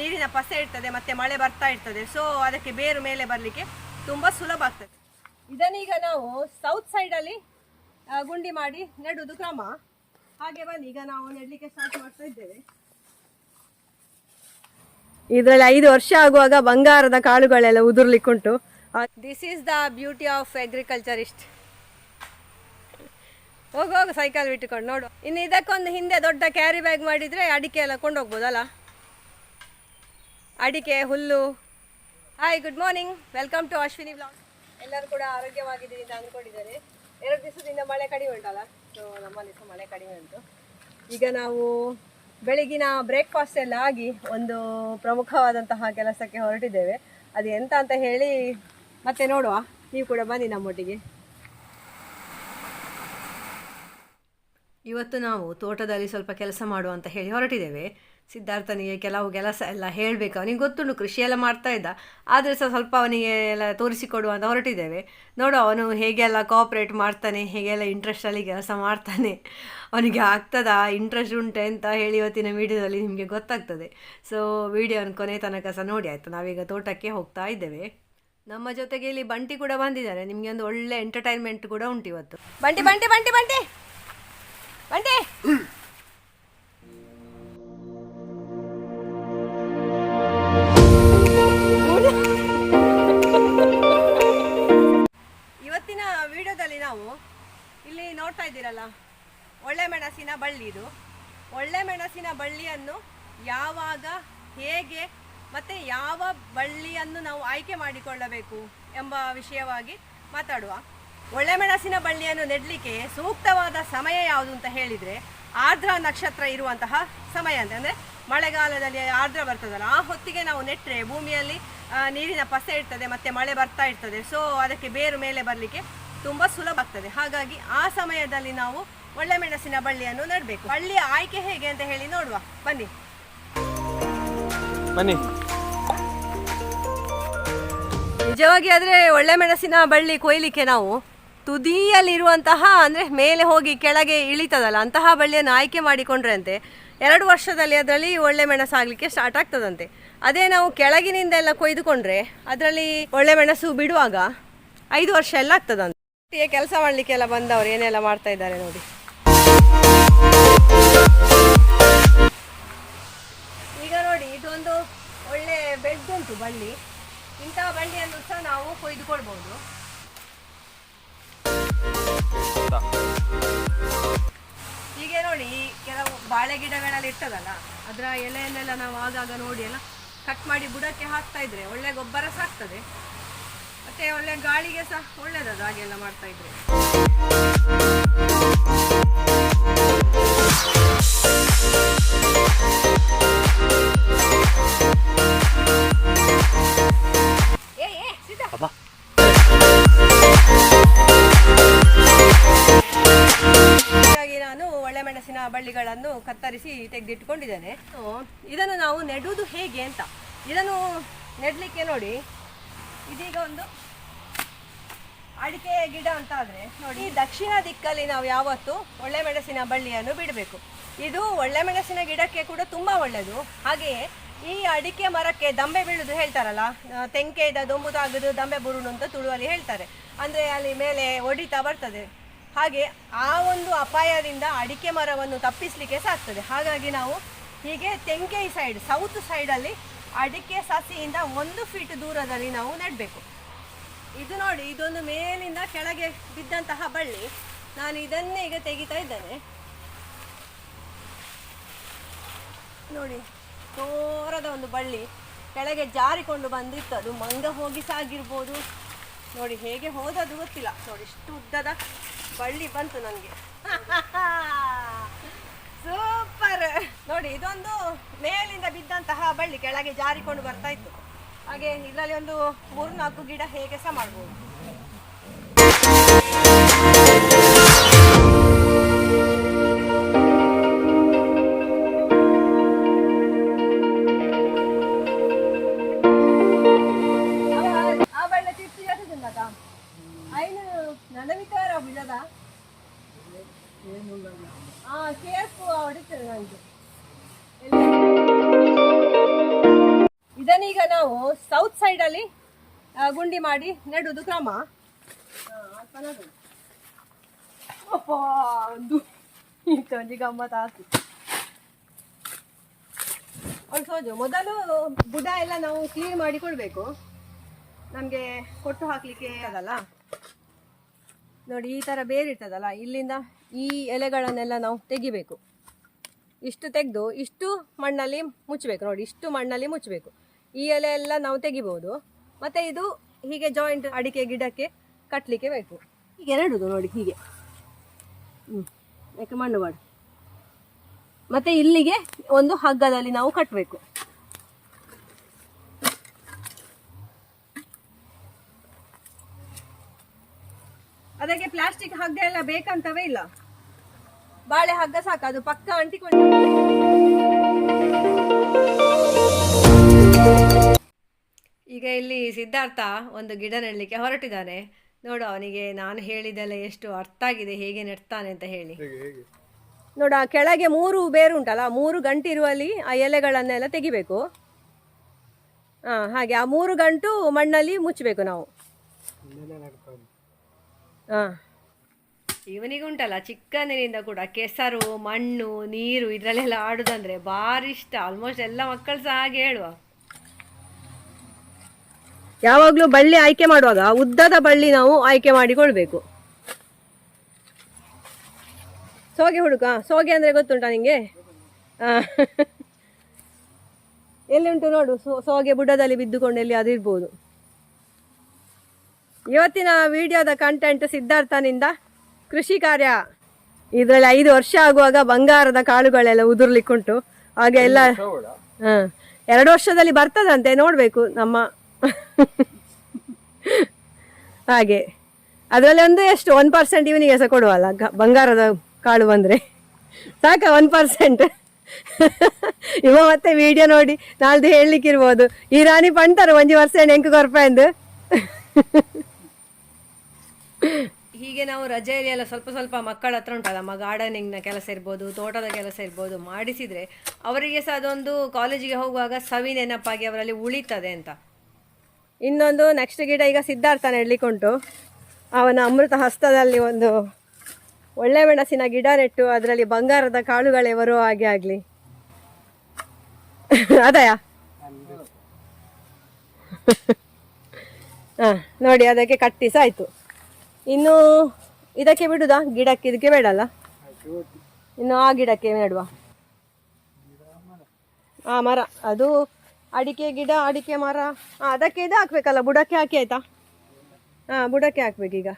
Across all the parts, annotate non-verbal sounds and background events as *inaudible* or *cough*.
ನೀರಿನ ಪಸೆ ಇರ್ತದೆ, ಮತ್ತೆ ಮಳೆ ಬರ್ತಾ ಇರ್ತದೆ. ಸೊ ಅದಕ್ಕೆ ಬೇರು ಮೇಲೆ ಬರಲಿಕ್ಕೆ ತುಂಬ ಸುಲಭ ಆಗ್ತದೆ. ಇದನ್ನೀಗ ನಾವು ಸೌತ್ ಸೈಡಲ್ಲಿ ಗುಂಡಿ ಮಾಡಿ ನೆಡುವುದು ಕ್ರಮ. ಹಾಗೆ ಬನ್ನಿ, ಈಗ ನಾವು ನೆಡಲಿಕ್ಕೆ ಸ್ಟಾರ್ಟ್ ಮಾಡ್ತಾ ಇದ್ದೇವೆ. ಇದರಲ್ಲಿ ಐದು ವರ್ಷ ಆಗುವಾಗ ಬಂಗಾರದ ಕಾಳುಗಳೆಲ್ಲ ಉದುರ್ಲಿಕ್ಕುಂಟು. This is the beauty of agriculturist ಹೋಗು ಹೋಗು ಸೈಕಲ್ ಬಿಟ್ಟುಕೊಂಡು ನೋಡು. ಇನ್ನು ಇದಕ್ಕೊಂದು ಹಿಂದೆ ದೊಡ್ಡ ಕ್ಯಾರಿ ಬ್ಯಾಗ್ ಮಾಡಿದರೆ ಅಡಿಕೆ ಎಲ್ಲ ಕೊಂಡೋಗ್ಬೋದಲ್ಲ? ಅಡಿಕೆ, ಹುಲ್ಲು. Hi good morning welcome to Ashwini blog ಎಲ್ಲರೂ ಕೂಡ ಆರೋಗ್ಯವಾಗಿದ್ದೀರಿ ಅಂತ ಅಂದ್ಕೊಂಡಿದ್ದಾರೆ. ಎರಡು ದಿವಸದಿಂದ ಮಳೆ ಕಡಿಮೆ ಉಂಟಲ್ಲ? ಸೊ ನಮ್ಮಲ್ಲಿ ಸಹ ಮಳೆ ಕಡಿಮೆ ಉಂಟು. ಈಗ ನಾವು ಬೆಳಗಿನ ಬ್ರೇಕ್ಫಾಸ್ಟ್ ಎಲ್ಲ ಆಗಿ ಒಂದು ಪ್ರಮುಖವಾದಂತಹ ಕೆಲಸಕ್ಕೆ ಹೊರಟಿದ್ದೇವೆ. ಅದು ಎಂತ ಅಂತ ಹೇಳಿ ಮತ್ತೆ ನೋಡುವ. ನೀವು ಕೂಡ ಬನ್ನಿ ನಮ್ಮೊಟ್ಟಿಗೆ. ಇವತ್ತು ನಾವು ತೋಟದಲ್ಲಿ ಸ್ವಲ್ಪ ಕೆಲಸ ಮಾಡುವ ಅಂತ ಹೇಳಿ ಹೊರಟಿದ್ದೇವೆ. ಸಿದ್ಧಾರ್ಥನಿಗೆ ಕೆಲವು ಕೆಲಸ ಎಲ್ಲ ಹೇಳಬೇಕು. ಅವನಿಗೆ ಗೊತ್ತುಂಟು ಕೃಷಿ ಎಲ್ಲ ಮಾಡ್ತಾ ಇದ್ದ. ಆದರೆ ಸಹ ಸ್ವಲ್ಪ ಅವನಿಗೆ ಎಲ್ಲ ತೋರಿಸಿಕೊಡುವ ಅಂತ ಹೊರಟಿದ್ದೇವೆ. ನೋಡು ಅವನು ಹೇಗೆಲ್ಲ ಕೋಆಪ್ರೇಟ್ ಮಾಡ್ತಾನೆ ಹೇಗೆಲ್ಲ ಇಂಟ್ರೆಸ್ಟಲ್ಲಿ ಕೆಲಸ ಮಾಡ್ತಾನೆ. ಅವನಿಗೆ ಆಗ್ತದಾ? ಇಂಟ್ರೆಸ್ಟ್ ಉಂಟೆ ಅಂತ ಹೇಳಿ ಇವತ್ತಿನ ವೀಡಿಯೋದಲ್ಲಿ ನಿಮಗೆ ಗೊತ್ತಾಗ್ತದೆ. ಸೊ ವೀಡಿಯೋನ ಕೊನೆ ತನಕ ಸಹ ನೋಡಿ ಆಯಿತು. ನಾವೀಗ ತೋಟಕ್ಕೆ ಹೋಗ್ತಾ ಇದ್ದೇವೆ. ನಮ್ಮ ಜೊತೆಗೆ ಇಲ್ಲಿ ಬಂಟಿ ಕೂಡ ಬಂದಿದ್ದಾರೆ. ನಿಮಗೆ ಒಂದು ಒಳ್ಳೆ ಎಂಟರ್ಟೈನ್ಮೆಂಟ್ ಕೂಡ ಉಂಟು ಇವತ್ತು. ಬಂಟಿ ಬಂಟಿ ಬಂಟಿ ಬಂಟಿ! ಬಂಟಿ! *coughs* ನೋಡ್ತಾ ಇದ್ದೀರಲ್ಲ, ಒಳ್ಳೆ ಮೆಣಸಿನ ಬಳ್ಳಿ ಇದು. ಒಳ್ಳೆ ಮೆಣಸಿನ ಬಳ್ಳಿಯನ್ನು ಯಾವಾಗ, ಹೇಗೆ ಮತ್ತೆ ಯಾವ ಬಳ್ಳಿಯನ್ನು ನಾವು ಆಯ್ಕೆ ಮಾಡಿಕೊಳ್ಳಬೇಕು ಎಂಬ ವಿಷಯವಾಗಿ ಮಾತಾಡುವ. ಒಳ್ಳೆ ಮೆಣಸಿನ ಬಳ್ಳಿಯನ್ನು ನೆಡಲಿಕ್ಕೆ ಸೂಕ್ತವಾದ ಸಮಯ ಯಾವುದು ಅಂತ ಹೇಳಿದರೆ, ಆರ್ದ್ರ ನಕ್ಷತ್ರ ಇರುವಂತಹ ಸಮಯ ಅಂತ. ಅಂದರೆ ಮಳೆಗಾಲದಲ್ಲಿ ಆರ್ದ್ರ ಬರ್ತದಲ್ಲ, ಆ ಹೊತ್ತಿಗೆ ನಾವು ನೆಟ್ಟರೆ ಭೂಮಿಯಲ್ಲಿ ನೀರಿನ ಪಸೆ ಇರ್ತದೆ, ಮತ್ತೆ ಮಳೆ ಬರ್ತಾ ಇರ್ತದೆ. ಸೊ ಅದಕ್ಕೆ ಬೇರು ಮೇಲೆ ಬರಲಿಕ್ಕೆ ತುಂಬ ಸುಲಭ ಆಗ್ತದೆ. ಹಾಗಾಗಿ ಆ ಸಮಯದಲ್ಲಿ ನಾವು ಒಳ್ಳೆ ಮೆಣಸಿನ ಬಳ್ಳಿಯನ್ನು ನೆಡಬೇಕು. ಬಳ್ಳಿಯ ಆಯ್ಕೆ ಹೇಗೆ ಅಂತ ಹೇಳಿ ನೋಡುವ. ಬನ್ನಿ. ಬನ್ನಿ. ನಿಜವಾಗಿ ಆದರೆ ಒಳ್ಳೆ ಮೆಣಸಿನ ಬಳ್ಳಿ ಕೊಯ್ಲಿಕ್ಕೆ ನಾವು ತುದಿಯಲ್ಲಿರುವಂತಹ ಅಂದರೆ ಮೇಲೆ ಹೋಗಿ ಕೆಳಗೆ ಇಳಿತದಲ್ಲ ಅಂತಹ ಬಳ್ಳಿಯನ್ನು ಆಯ್ಕೆ ಮಾಡಿಕೊಂಡ್ರೆ ಅಂತೆ ಎರಡು ವರ್ಷದಲ್ಲಿ ಅದರಲ್ಲಿ ಒಳ್ಳೆ ಮೆಣಸು ಆಗಲಿಕ್ಕೆ ಸ್ಟಾರ್ಟ್ ಆಗ್ತದಂತೆ. ಅದೇ ನಾವು ಕೆಳಗಿನಿಂದ ಎಲ್ಲ ಕೊಯ್ದುಕೊಂಡ್ರೆ ಅದರಲ್ಲಿ ಒಳ್ಳೆ ಮೆಣಸು ಬಿಡುವಾಗ ಐದು ವರ್ಷ ಎಲ್ಲ ಆಗ್ತದಂತೆ. ಕೆಲಸ ಮಾಡಲಿಕ್ಕೆಲ್ಲ ಬಂದವರು, ಏನೆಲ್ಲ ಮಾಡ್ತಾ ಇದ್ದಾರೆ ನೋಡಿ. ಈಗ ನೋಡಿ, ಇದೊಂದು ಒಳ್ಳೆ ಬೆಡ್ ಉಂಟು ಬಳ್ಳಿ. ಇಂತಹ ಬಳ್ಳಿಯನ್ನು ಸಹ ನಾವು ಕೊಯ್ದುಕೊಳ್ಬಹುದು ಹೀಗೆ ನೋಡಿ ಕೆಲವು ಬಾಳೆ ಗಿಡಗಳೆಲ್ಲ ಇರ್ತದಲ್ಲ, ಅದರ ಎಲೆಯನ್ನೆಲ್ಲ ನಾವು ಆಗಾಗ ನೋಡಿ ಎಲ್ಲ ಕಟ್ ಮಾಡಿ ಬುಡಕ್ಕೆ ಹಾಕ್ತಾ ಇದ್ರೆ ಒಳ್ಳೆ ಗೊಬ್ಬರ ಸಾಕ್ತದೆ ಮತ್ತೆ ಒಳ್ಳೆ ಗಾಳಿಗೆ ಸಹ ಒಳ್ಳೇದದು ಹಾಗೆಲ್ಲ ಮಾಡ್ತಾ ಇದ್ರೆ. ನಾನು ಒಳ್ಳೆ ಮೆಣಸಿನ ಬಳ್ಳಿಗಳನ್ನು ಕತ್ತರಿಸಿ ತೆಗೆದಿಟ್ಕೊಂಡಿದ್ದೇನೆ. ಸೊ, ಇದನ್ನು ನಾವು ನೆಡುವುದು ಹೇಗೆ ಅಂತ. ಇದನ್ನು ನೆಡ್ಲಿಕ್ಕೆ ನೋಡಿ. ಇದೀಗ ಒಂದು ಅಡಿಕೆ ಗಿಡ ಅಂತ ಆದ್ರೆ ನೋಡಿ ದಕ್ಷಿಣ ದಿಕ್ಕಲ್ಲಿ ನಾವು ಯಾವತ್ತು ಒಳ್ಳೆ ಮೆಣಸಿನ ಬಳ್ಳಿಯನ್ನು ಬಿಡಬೇಕು. ಇದು ಒಳ್ಳೆ ಮೆಣಸಿನ ಗಿಡಕ್ಕೆ ಕೂಡ ತುಂಬಾ ಒಳ್ಳೆಯದು ಹಾಗೆಯೇ ಈ ಅಡಿಕೆ ಮರಕ್ಕೆ ದಂಬೆ ಬೀಳುದು ಹೇಳ್ತಾರಲ್ಲ ತೆಂಕೆ ದೊಂಬು ತಾಗದು ದಂಬೆ ಬುರುಣು ಅಂತ ತುಳುವಲ್ಲಿ ಹೇಳ್ತಾರೆ. ಅಂದ್ರೆ ಅಲ್ಲಿ ಮೇಲೆ ಒಡಿತಾ ಬರ್ತದೆ. ಹಾಗೆ ಆ ಒಂದು ಅಪಾಯದಿಂದ ಅಡಿಕೆ ಮರವನ್ನು ತಪ್ಪಿಸಲಿಕ್ಕೆ ಸಾಕ್ತದೆ. ಹಾಗಾಗಿ ನಾವು ಹೀಗೆ ತೆಂಕೆ ಸೈಡ್ ಸೌತ್ ಸೈಡಲ್ಲಿ ಅಡಿಕೆ ಸಸಿಯಿಂದ ಒಂದು ಫೀಟ್ ದೂರದಲ್ಲಿ ನಾವು ನೆಡಬೇಕು. ಇದು ನೋಡಿ, ಇದೊಂದು ಮೇಲಿಂದ ಕೆಳಗೆ ಬಿದ್ದಂತಹ ಬಳ್ಳಿ. ನಾನು ಇದನ್ನೇ ಈಗ ತೆಗಿತಾ ಇದ್ದೇನೆ. ನೋಡಿ ತೋರದ ಒಂದು ಬಳ್ಳಿ ಕೆಳಗೆ ಜಾರಿಕೊಂಡು ಬಂದಿತ್ತು. ಅದು ಮಂಗ ಹೋಗಿ ಸಾಗಿರ್ಬೋದು. ನೋಡಿ, ಹೇಗೆ ಹೋದದು ಗೊತ್ತಿಲ್ಲ. ನೋಡಿ, ಇಷ್ಟು ಉದ್ದದ ಬಳ್ಳಿ ಬಂತು ನನಗೆ *laughs* ಸೂಪರ್. ನೋಡಿ, ಇದೊಂದು ಮೇಲಿಂದ ಬಿದ್ದಂತಹ ಬಳ್ಳಿ ಕೆಳಗೆ ಜಾರಿಕೊಂಡು ಬರ್ತಾ ಇತ್ತು. ಹಾಗೆ ಇದರಲ್ಲಿ ಒಂದು ಮೂರು ನಾಲ್ಕು ಗಿಡ ಹೇಗೆ ಸಹ ಮಾಡ್ಬೋದು. ನನವಿತಾರ ಬಿಡದ? ಆ ಕೇಕು ಹೊಡಿತದೆ ನನಗೆ ನಾವು ಸೌತ್ ಸೈಡಲ್ಲಿ ಗುಂಡಿ ಮಾಡಿ ನೆಡುವುದು ಕ್ರಮ. ಒಂದು ಗಮ್ಮತ್ ಆತು. ಸೋಜು, ಮೊದಲು ಬುಡ ಎಲ್ಲ ನಾವು ಕ್ಲೀನ್ ಮಾಡಿ ಕೊಡಬೇಕು. ನಮಗೆ ಕೊಟ್ಟು ಹಾಕ್ಲಿಕ್ಕೆ ಅದಲ್ಲ ನೋಡಿ, ಈ ಥರ ಬೇರೆ ಇರ್ತದಲ್ಲ, ಇಲ್ಲಿಂದ ಈ ಎಲೆಗಳನ್ನೆಲ್ಲ ನಾವು ತೆಗಿಬೇಕು. ಇಷ್ಟು ತೆಗೆದು, ಇಷ್ಟು ಮಣ್ಣಲ್ಲಿ ಮುಚ್ಚಬೇಕು. ನೋಡಿ, ಇಷ್ಟು ಮಣ್ಣಲ್ಲಿ ಮುಚ್ಚಬೇಕು. ಈ ಎಲೆ ಎಲ್ಲ ನಾವು ತೆಗಿಬೋದು. ಮತ್ತೆ ಇದು ಹೀಗೆ ಜಾಯಿಂಟ್ ಅಡಿಕೆ ಗಿಡಕ್ಕೆ ಕಟ್ಟಲಿಕ್ಕೆ ಬೇಕು. ಹೀಗೆ ನೆಡುದು ನೋಡಿ ಹೀಗೆ. ಹ್ಮ್ ಯಾಕೆ ಮಣ್ಣು ಮಾಡು. ಮತ್ತೆ ಇಲ್ಲಿಗೆ ಒಂದು ಹಗ್ಗದಲ್ಲಿ ನಾವು ಕಟ್ಟಬೇಕು ಅದಕ್ಕೆ ಪ್ಲಾಸ್ಟಿಕ್ ಹಗ್ಗ ಎಲ್ಲ ಬೇಕಂತವೇ ಇಲ್ಲ. ಬಾಳೆ ಹಗ್ಗ ಸಾಕು ಅದು ಪಕ್ಕ ಅಂಟಿಕೊಂಡು. ಈಗ ಇಲ್ಲಿ ಸಿದ್ಧಾರ್ಥ ಒಂದು ಗಿಡ ನೆಡಲಿಕ್ಕೆ ಹೊರಟಿದ್ದಾನೆ. ನೋಡು ಅವನಿಗೆ ನಾನು ಹೇಳಿದೆಲ್ಲ ಎಷ್ಟು ಅರ್ಥ ಆಗಿದೆ ಹೇಗೆ ನೆಡ್ತಾನೆ ಅಂತ ಹೇಳಿ. ನೋಡು ಆ ಕೆಳಗೆ ಮೂರು ಬೇರು ಉಂಟಲ್ಲ ಮೂರು ಗಂಟು ಇರುವಲ್ಲಿ ಆ ಎಲೆಗಳನ್ನೆಲ್ಲ ತೆಗಿಬೇಕು. ಹಾ ಹಾಗೆ ಆ ಮೂರು ಗಂಟು ಮಣ್ಣಲ್ಲಿ ಮುಚ್ಚಬೇಕು ನಾವು. ಹಾಂ ಇವನಿಗೆ ಉಂಟಲ್ಲ ಚಿಕ್ಕಂದಿನಿಂದ ಕೂಡ ಕೆಸರು ಮಣ್ಣು ನೀರು ಇದರಲ್ಲೆಲ್ಲ ಆಡುದಂದ್ರೆ ಭಾರಿ ಇಷ್ಟ. ಆಲ್ಮೋಸ್ಟ್ ಎಲ್ಲ ಮಕ್ಕಳು ಸಹ ಹಾಗೆ ಹೇಳುವ. ಯಾವಾಗಲೂ ಬಳ್ಳಿ ಆಯ್ಕೆ ಮಾಡುವಾಗ ಉದ್ದದ ಬಳ್ಳಿ ನಾವು ಆಯ್ಕೆ ಮಾಡಿಕೊಳ್ಬೇಕು. ಸೋಗೆ ಹುಡುಕ ಸೋಗೆ ಅಂದರೆ ಗೊತ್ತುಂಟಾ ನಿಂಗೆ? ಆ. ಎಲ್ಲಿ ಉಂಟು ನೋಡು ಸೋಗೆ ಬುಡದಲ್ಲಿ ಬಿದ್ದುಕೊಂಡು ಎಲ್ಲಿ ಅದು ಇರ್ಬೋದು. ಇವತ್ತಿನ ವಿಡಿಯೋದ ಕಂಟೆಂಟ್ ಸಿದ್ಧಾರ್ಥನಿಂದ ಕೃಷಿ ಕಾರ್ಯ. ಇದರಲ್ಲಿ ಐದು ವರ್ಷ ಆಗುವಾಗ ಬಂಗಾರದ ಕಾಳುಗಳೆಲ್ಲ ಉದುರ್ಲಿಕ್ಕುಂಟು. ಹಾಗೆ ಎಲ್ಲ ಹಾ ಎರಡು ವರ್ಷದಲ್ಲಿ ಬರ್ತದಂತೆ ನೋಡಬೇಕು ನಮ್ಮ *laughs* ಹಾಗೆ. ಅದರಲ್ಲಿ ಒಂದು ಎಷ್ಟು ಒನ್ ಪರ್ಸೆಂಟ್ ಇವನಿಗೆ ಸಹ ಕೊಡುವಲ್ಲ ಬಂಗಾರದ ಕಾಳು ಬಂದರೆ. ಸಾಕ ಒನ್ ಪರ್ಸೆಂಟ್ *laughs* ಇವ ಮತ್ತೆ ವಿಡಿಯೋ ನೋಡಿ, ನಾಳ್ದು ಹೇಳಲಿಕ್ಕಿರ್ಬೋದು. ಈ ರಾಣಿ ಪಣ್ತಾರೆ ಒಂದು ವರ್ಷ ಎಂಕು ಕೊರಪಾಯಿಂದು *laughs* ಹೀಗೆ ನಾವು ರಜೆಯಲ್ಲಿ ಎಲ್ಲ ಸ್ವಲ್ಪ ಸ್ವಲ್ಪ ಮಕ್ಕಳ ಹತ್ರ ಉಂಟಲ್ಲ, ಮ ಗಾರ್ಡನಿಂಗ್ನ ಕೆಲಸ ಇರ್ಬೋದು, ತೋಟದ ಕೆಲಸ ಇರ್ಬೋದು ಮಾಡಿಸಿದರೆ, ಅವರಿಗೆ ಸಹ ಅದೊಂದು ಕಾಲೇಜಿಗೆ ಹೋಗುವಾಗ ಸವಿ ನೆನಪಾಗಿ ಅವರಲ್ಲಿ ಉಳಿತದೆ ಅಂತ. ಇನ್ನೊಂದು ನೆಕ್ಸ್ಟ್ ಗಿಡ ಈಗ ಸಿದ್ಧಾರ್ಥ ನೆಡ್ಲಿಕ್ಕುಂಟು ಅವನ ಅಮೃತ ಹಸ್ತದಲ್ಲಿ ಒಂದು ಒಳ್ಳೆ ಮೆಣಸಿನ ಗಿಡ ನೆಟ್ಟು ಅದರಲ್ಲಿ ಬಂಗಾರದ ಕಾಳುಗಳೇ ಬರುವ ಹಾಗೆ ಆಗಲಿ. ಅದಯಾ? ಹಾಂ, ನೋಡಿ, ಅದಕ್ಕೆ ಕಟ್ಟಿಸ ಆಯಿತು. ಇನ್ನು ಇದಕ್ಕೆ ಬಿಡುದಾ? ಗಿಡಕ್ಕೆ ಇದಕ್ಕೆ ಬೇಡಲ್ಲ? ಇನ್ನು ಆ ಗಿಡಕ್ಕೆ ನೆಡುವ ಆ ಮರ, ಅದು ಅಡಿಕೆ ಗಿಡ, ಅಡಿಕೆ ಮರ. ಅದಕ್ಕೆ ಇದು ಹಾಕ್ಬೇಕಲ್ಲ ಬುಡಕ್ಕೆ ಹಾಕಿ ಆಯ್ತಾ? ಹಾಂ ಬುಡಕ್ಕೆ ಹಾಕ್ಬೇಕೀಗ.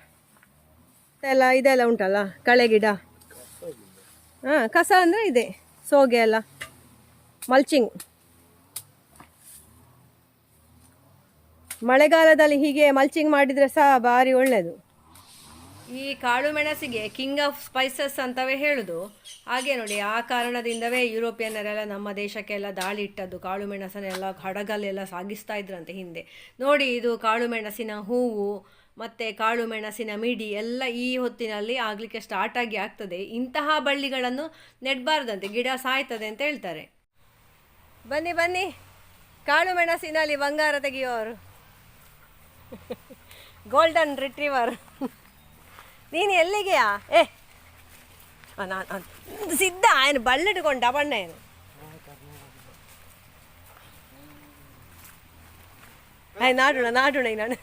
ಎಲ್ಲ, ಇದೆಲ್ಲ ಉಂಟಲ್ಲ, ಕಳೆ ಗಿಡ. ಹಾಂ ಕಸ ಅಂದರೆ ಇದೆ, ಸೋಗೆ ಎಲ್ಲ. ಮಲ್ಚಿಂಗ್. ಮಳೆಗಾಲದಲ್ಲಿ ಹೀಗೆ ಮಲ್ಚಿಂಗ್ ಮಾಡಿದರೆ ಸಹ ಭಾರಿ ಒಳ್ಳೆಯದು ಈ ಕಾಳು ಮೆಣಸಿಗೆ ಕಿಂಗ್ ಆಫ್ ಸ್ಪೈಸಸ್ ಅಂತವೇ ಹೇಳುದು. ಹಾಗೆ ನೋಡಿ, ಆ ಕಾರಣದಿಂದವೇ ಯುರೋಪಿಯನ್ನರೆಲ್ಲ ನಮ್ಮ ದೇಶಕ್ಕೆಲ್ಲ ದಾಳಿ ಇಟ್ಟದ್ದು. ಕಾಳು ಮೆಣಸನ್ನೆಲ್ಲ ಹಡಗಲ್ಲೆಲ್ಲ ಸಾಗಿಸ್ತಾ ಇದ್ರಂತೆ ಹಿಂದೆ. ನೋಡಿ, ಇದು ಕಾಳು ಮೆಣಸಿನ ಹೂವು, ಮತ್ತು ಕಾಳು ಮೆಣಸಿನ ಮಿಡಿ ಎಲ್ಲ ಈ ಹೊತ್ತಿನಲ್ಲಿ ಆಗಲಿಕ್ಕೆ ಸ್ಟಾರ್ಟ್ ಆಗಿ ಆಗ್ತದೆ. ಇಂತಹ ಬಳ್ಳಿಗಳನ್ನು ನೆಡಬಾರ್ದಂತೆ, ಗಿಡ ಸಾಯ್ತದೆ ಅಂತ ಹೇಳ್ತಾರೆ. ಬನ್ನಿ ಬನ್ನಿ. ಕಾಳು ಮೆಣಸಿನಲ್ಲಿ ಬಂಗಾರ ತೆಗೆಯುವವರು ಗೋಲ್ಡನ್ ರಿಟ್ರೀವರ್ ನೀನು ಎಲ್ಲಿಗೆಯಾ? ಏ ನಾನು ಸಿದ್ಧ, ಏನು ಬಳ್ಳಿಟ್ಕೊಂಡ ಬಣ್ಣ ಏನು? ಆಯ್ ನಾಡೋಣ ನಾಡೋಣ ನಾನು.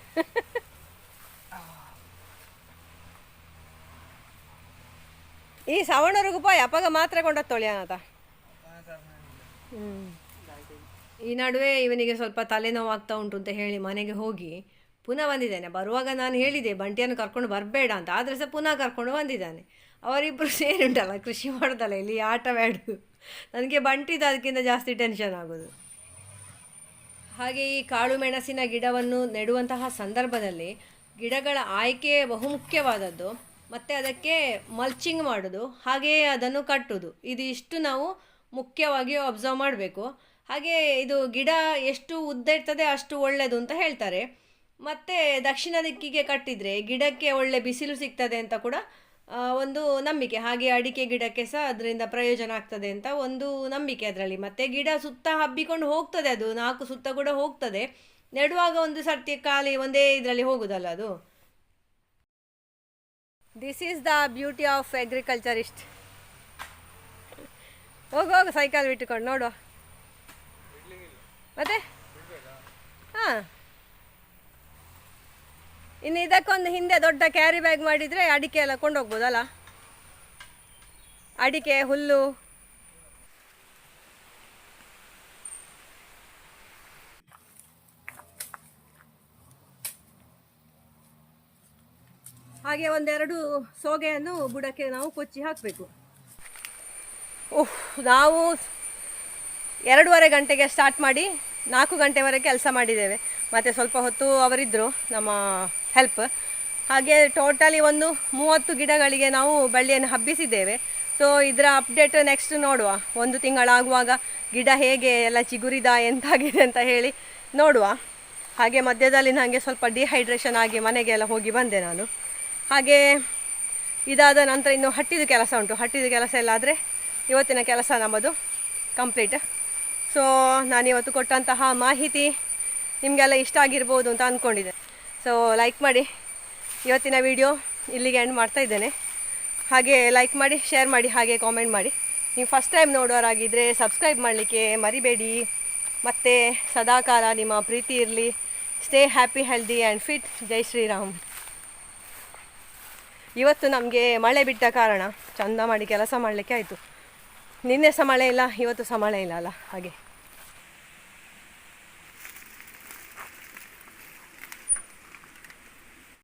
ಈ ಸವಣರಿಗೂ ಪೋಯ್, ಅಪ್ಪಗ ಮಾತ್ರ ಕೊಂಡ ಹ್ಮ್. ಈ ನಡುವೆ ಇವನಿಗೆ ಸ್ವಲ್ಪ ತಲೆನೋವು ಆಗ್ತಾ ಉಂಟು ಅಂತ ಹೇಳಿ ಮನೆಗೆ ಹೋಗಿ ಪುನಃ ಬಂದಿದ್ದಾನೆ. ಬರುವಾಗ ನಾನು ಹೇಳಿದೆ, ಬಂಟಿಯನ್ನು ಕರ್ಕೊಂಡು ಬರಬೇಡ ಅಂತ. ಆದರೆ ಸಹ ಪುನಃ ಕರ್ಕೊಂಡು ಬಂದಿದ್ದಾನೆ. ಅವರಿಬ್ಬರು ಸೇರುಂಟಲ್ಲ ಕೃಷಿ ಮಾಡೋದಲ್ಲ, ಇಲ್ಲಿ ಆಟ ಆಟವಾಡುದು ನನಗೆ ಬಂಟಿದ ಅದಕ್ಕಿಂತ ಜಾಸ್ತಿ ಟೆನ್ಷನ್ ಆಗೋದು. ಹಾಗೆ ಈ ಕಾಳು ಮೆಣಸಿನ ಗಿಡವನ್ನು ನೆಡುವಂತಹ ಸಂದರ್ಭದಲ್ಲಿ ಗಿಡಗಳ ಆಯ್ಕೆ ಬಹುಮುಖ್ಯವಾದದ್ದು ಮತ್ತು ಅದಕ್ಕೆ ಮಲ್ಚಿಂಗ್ ಮಾಡೋದು ಹಾಗೆಯೇ ಅದನ್ನು ಕಟ್ಟೋದು. ಇದು ಇಷ್ಟು ನಾವು ಮುಖ್ಯವಾಗಿ ಅಬ್ಸರ್ವ್ ಮಾಡಬೇಕು. ಹಾಗೆ ಇದು ಗಿಡ ಎಷ್ಟು ಉದ್ದ ಇರ್ತದೆ ಅಷ್ಟು ಒಳ್ಳೆಯದು ಅಂತ ಹೇಳ್ತಾರೆ. ಮತ್ತು ದಕ್ಷಿಣ ದಿಕ್ಕಿಗೆ ಕಟ್ಟಿದರೆ ಗಿಡಕ್ಕೆ ಒಳ್ಳೆ ಬಿಸಿಲು ಸಿಗ್ತದೆ ಅಂತ ಕೂಡ ಒಂದು ನಂಬಿಕೆ. ಹಾಗೆ ಅಡಿಕೆ ಗಿಡಕ್ಕೆ ಸಹ ಅದರಿಂದ ಪ್ರಯೋಜನ ಆಗ್ತದೆ ಅಂತ ಒಂದು ನಂಬಿಕೆ ಅದರಲ್ಲಿ. ಮತ್ತೆ ಗಿಡ ಸುತ್ತ ಹಬ್ಬಿಕೊಂಡು ಹೋಗ್ತದೆ ಅದು ನಾಲ್ಕು ಸುತ್ತ ಕೂಡ ಹೋಗ್ತದೆ. ನೆಡುವಾಗ ಒಂದು ಸರ್ತಿ ಖಾಲಿ ಒಂದೇ ಇದರಲ್ಲಿ ಹೋಗುದಲ್ಲ ಅದು? This is the beauty of agriculturist ಹೋಗು ಹೋಗು ಸೈಕಲ್ ಬಿಟ್ಟುಕೊಂಡು ನೋಡುವ. ಮತ್ತೆ? ಹಾಂ. ಇನ್ನು ಇದಕ್ಕೊಂದು ಹಿಂದೆ ದೊಡ್ಡ ಕ್ಯಾರಿ ಬ್ಯಾಗ್ ಮಾಡಿದರೆ ಅಡಿಕೆ ಎಲ್ಲ ಕೊಂಡೋಗ್ಬೋದಲ್ಲ? ಅಡಿಕೆ, ಹುಲ್ಲು. ಹಾಗೆ ಒಂದೆರಡು ಸೋಗೆಯನ್ನು ಬುಡಕ್ಕೆ ನಾವು ಕೊಚ್ಚಿ ಹಾಕಬೇಕು. ಓಹ್ ನಾವು ಎರಡೂವರೆ ಗಂಟೆಗೆ ಸ್ಟಾರ್ಟ್ ಮಾಡಿ ನಾಲ್ಕು ಗಂಟೆವರೆಗೆ ಕೆಲಸ ಮಾಡಿದ್ದೇವೆ. ಮತ್ತು ಸ್ವಲ್ಪ ಹೊತ್ತು ಅವರಿದ್ದರು ನಮ್ಮ ಹೆಲ್ಪ್ ಹಾಗೆ ಟೋಟಲಿ ಒಂದು ಮೂವತ್ತು ಗಿಡಗಳಿಗೆ ನಾವು ಬಳ್ಳಿಯನ್ನು ಹಬ್ಬಿಸಿದ್ದೇವೆ. ಸೊ ಇದರ ಅಪ್ಡೇಟ್ ನೆಕ್ಸ್ಟ್ ನೋಡುವ. ಒಂದು ತಿಂಗಳಾಗುವಾಗ ಗಿಡ ಹೇಗೆ ಎಲ್ಲ ಚಿಗುರಿದ, ಎಂತಾಗಿದೆ ಅಂತ ಹೇಳಿ ನೋಡುವ. ಹಾಗೆ ಮಧ್ಯದಲ್ಲಿ ನನಗೆ ಸ್ವಲ್ಪ ಡಿಹೈಡ್ರೇಷನ್ ಆಗಿ ಮನೆಗೆಲ್ಲ ಹೋಗಿ ಬಂದೆ ನಾನು. ಹಾಗೆ ಇದಾದ ನಂತರ ಇನ್ನು ಹಟ್ಟಿದ ಕೆಲಸ ಉಂಟು. ಹಟ್ಟಿದ ಕೆಲಸ ಎಲ್ಲ ಆದರೆ ಇವತ್ತಿನ ಕೆಲಸ ನಮ್ಮದು ಕಂಪ್ಲೀಟ್ ಸೊ ನಾನಿವತ್ತು ಕೊಟ್ಟಂತಹ ಮಾಹಿತಿ ನಿಮಗೆಲ್ಲ ಇಷ್ಟ ಆಗಿರ್ಬೋದು ಅಂತ ಅಂದ್ಕೊಂಡಿದ್ದೆ ಸೊ ಲೈಕ್ ಮಾಡಿ ಇವತ್ತಿನ ವಿಡಿಯೋ ಇಲ್ಲಿಗೆ ಎಂಡ್ ಮಾಡ್ತಾ ಇದ್ದೇನೆ. ಹಾಗೆ ಲೈಕ್ ಮಾಡಿ ಶೇರ್ ಮಾಡಿ, ಹಾಗೆ ಕಾಮೆಂಟ್ ಮಾಡಿ. ನೀವು ಫಸ್ಟ್ ಟೈಮ್ ನೋಡೋರಾಗಿದ್ದರೆ ಸಬ್ಸ್ಕ್ರೈಬ್ ಮಾಡಲಿಕ್ಕೆ ಮರಿಬೇಡಿ. ಮತ್ತು ಸದಾಕಾಲ ನಿಮ್ಮ ಪ್ರೀತಿ ಇರಲಿ. Stay happy healthy and fit ಜೈ ಶ್ರೀರಾಮ್. ಇವತ್ತು ನಮಗೆ ಮಳೆ ಬಿಟ್ಟ ಕಾರಣ. ಚಂದ ಮಾಡಿ ಕೆಲಸ ಮಾಡಲಿಕ್ಕೆ ಆಯಿತು. ನಿನ್ನೆ ಸಹ ಮಳೆ ಇಲ್ಲ, ಇವತ್ತು ಸಹ ಇಲ್ಲ ಅಲ್ಲ, ಹಾಗೆ.